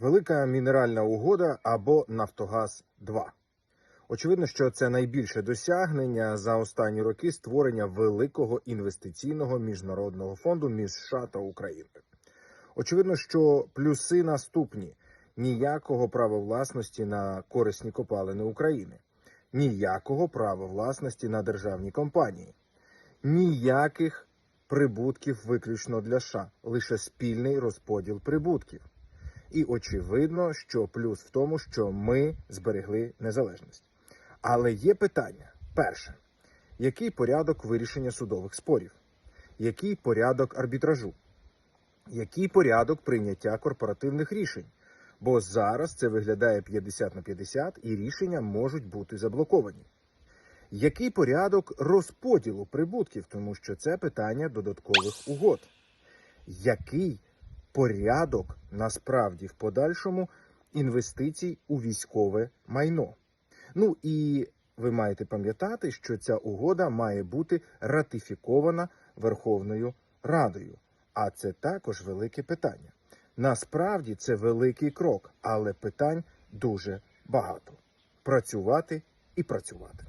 Велика мінеральна угода або Нафтогаз 2 Очевидно, що це найбільше досягнення за останні роки створення великого інвестиційного міжнародного фонду між США та Україною. Очевидно, що плюси наступні: ніякого права власності на корисні копалини України, ніякого права власності на державні компанії, ніяких прибутків виключно для США, лише спільний розподіл прибутків. І очевидно, що плюс в тому, що ми зберегли незалежність. Але є питання: перше, який порядок вирішення судових спорів, який порядок арбітражу, який порядок прийняття корпоративних рішень? Бо зараз це виглядає 50 на 50 і рішення можуть бути заблоковані. Який порядок розподілу прибутків, тому що це питання додаткових угод? Який порядок насправді в подальшому інвестицій у військове майно? Ну і ви маєте пам'ятати, що ця угода має бути ратифікована Верховною Радою. А це також велике питання. Насправді це великий крок, але питань дуже багато. Працювати і працювати.